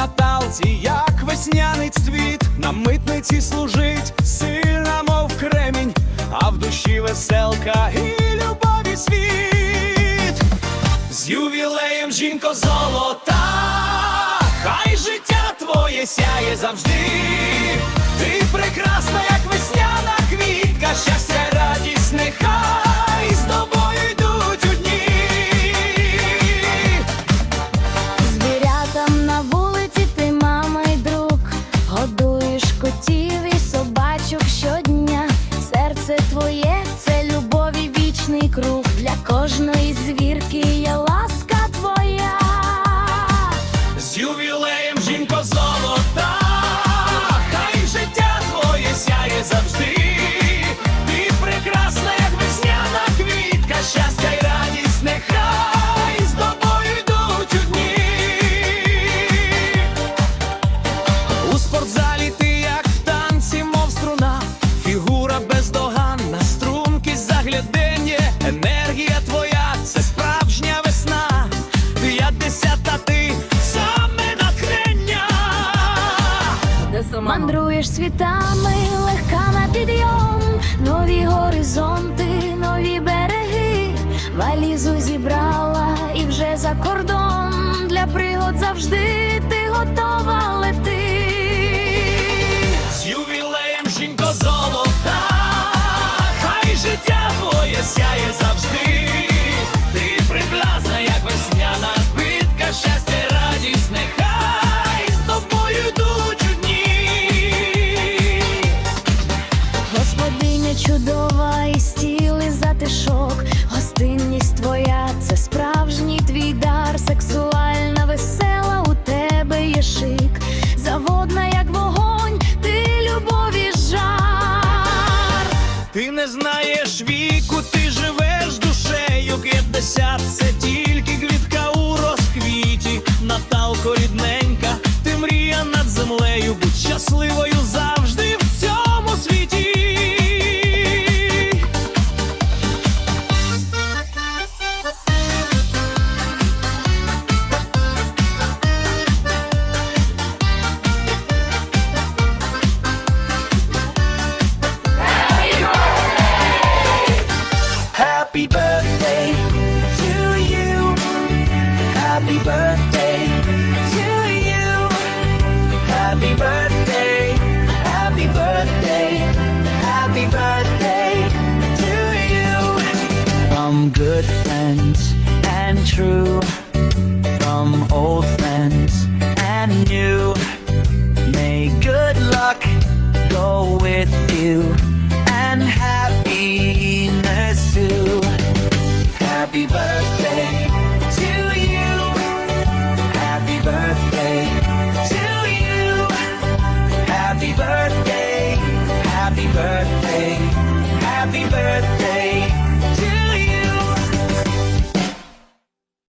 Наталці, як весняний цвіт, на митниці служить, сильна, мов кремінь, а в душі веселка і любові світ. З ювілеєм жінко золота, хай життя твоє сяє завжди. Ти прекрасна, круг. Для кожної звірки є ласка твоя. З ювілеєм жінко золота, хай життя твоє сяє завжди. Ти прекрасна, як весняна квітка, щастя й радість, нехай з тобою йдуть у спортзалі ти як в танці, мов струна, фігура бездоганна, П'ятдесята ти саме натхнення. Мандруєш світами, легка на підйом, нові горизонти, нові береги, валізу зібрала і вже за кордон для пригод завжди ти готова лети. З ювілеєм жінко золота, хай життя твоє сяє завжди. Щасливою завжди в цьому світі. Happy birthday to you. Happy birthday good friends and true, from old friends and new. May good luck go with you and happiness too. Happy birthday to you. Happy birthday to you. Happy birthday. Happy birthday. Happy birthday.